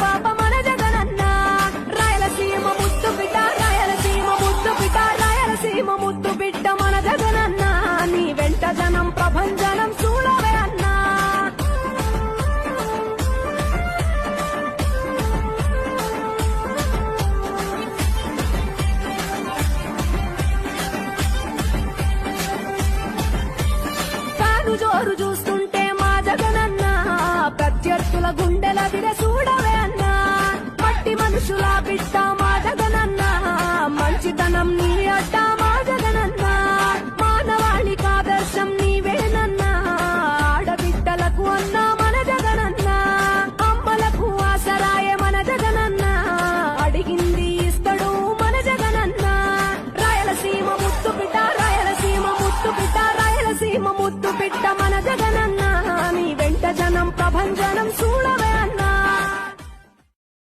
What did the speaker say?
పాప మన జగనన్న. రాయలసీమ ముద్దు బిడ్డ రాయలసీమ ముద్దు బిడ్డ రాయలసీమ ముద్దు బిడ్డ మన జగనన్న. నీ వెంట జనం ప్రభంజనం చూడవే అన్నా. తాను జోరు చూస్తూ ప్రేమ ముద్దు బిడ్డ మన జగనన్న. మీ వెంట జనం ప్రభంజనం చూ